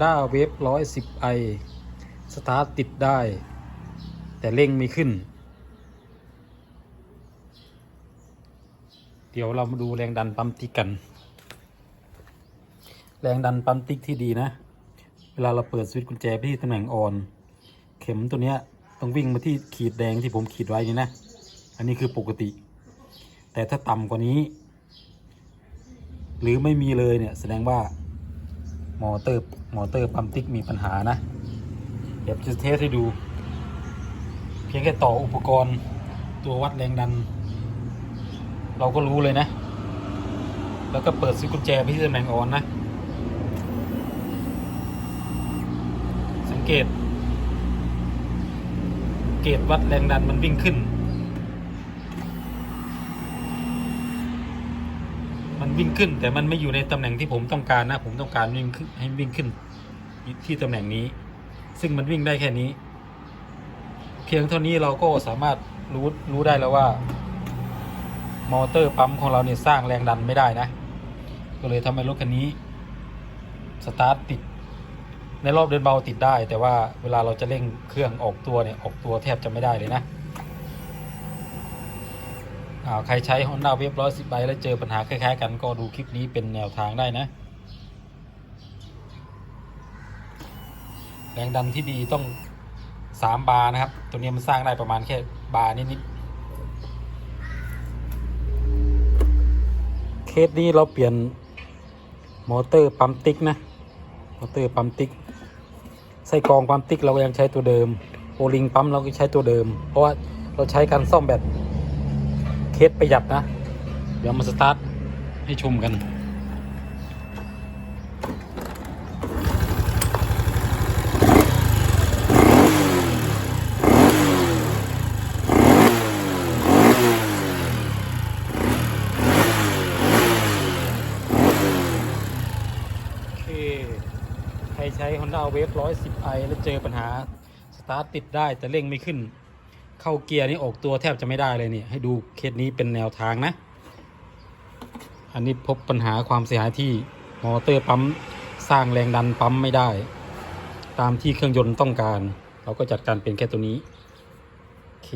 Honda Wave 110i สตาร์ทติดได้ แต่เร่งไม่ขึ้น เดี๋ยวเรามาดูแรงดันปั๊มติ๊กกัน แรงดันปั๊มติ๊กที่ดีนะ เวลาเราเปิดสวิตช์กุญแจไปที่ตำแหน่งออน เข็มตัวเนี้ยต้องวิ่งมาที่ขีดแดงที่ผมขีดไว้นี่นะ อันนี้คือปกติ แต่ถ้าต่ำกว่านี้ หรือไม่มีเลยเนี่ยแสดงว่า มอเตอร์มอเตอร์ปั๊มติ๊กมีปัญหานะ เดี๋ยวจะเทสให้ดู เพียงแค่ต่ออุปกรณ์ตัววัดแรงดัน เราก็รู้เลยนะ แล้วก็เปิดสวิกุญแจไปที่ตำแหน่งออนนะ สังเกต เกตวัดแรงดันมันวิ่งขึ้น มันวิ่งขึ้น แต่มันไม่อยู่ในตำแหน่งที่ผมต้องการนะ ผมต้องการวิ่งขึ้นให้วิ่งขึ้นที่ตำแหน่งนี้ ซึ่งมันวิ่งได้แค่นี้ เพียงเท่านี้เราก็สามารถรู้รู้ได้แล้วว่ามอเตอร์ปั๊มของเราเนี่ยสร้างแรงดันไม่ได้นะ ก็เลยทำให้รถคันนี้สตาร์ทติด ในรอบเดินเบาติดได้ แต่ว่าเวลาเราจะเร่งเครื่องออกตัวเนี่ยออกตัวแทบจะไม่ได้เลยนะ ใครใช้ Honda Wave 110ใบแล้วเจอปัญหาคล้ายๆ กันก็ดูคลิปนี้เป็นแนวทางได้นะ แรงดันที่ดีต้อง 3 บาร์นะครับ ตัวนี้มันสร้างได้ประมาณแค่บาร์นิดๆเคสนี้เราเปลี่ยนมอเตอร์ปั๊มติ๊กนะ มอเตอร์ปั๊มติ๊กไส้กรองปั๊มติ๊กเรายังใช้ตัวเดิมโอลิงปั๊มเราก็ใช้ตัวเดิม เพราะว่าเราใช้การซ่อมแบบ สประหยัดนะ เดี๋ยวมาสตาร์ทให้ชมกัน โอเค ใครใช้ Honda Wave 110i แล้วเจอปัญหา สตาร์ทติดได้แต่เร่งไม่ขึ้น เข้าเกียร์นี่ออกตัวแทบจะไม่ได้เลยเนี่ยให้ดูเคสนี้เป็นแนวทางนะ อันนี้พบปัญหาความเสียหายที่มอเตอร์ปั๊มสร้างแรงดันปั๊มไม่ได้ ตามที่เครื่องยนต์ต้องการ เราก็จัดการเป็นแค่ตัวนี้โอเค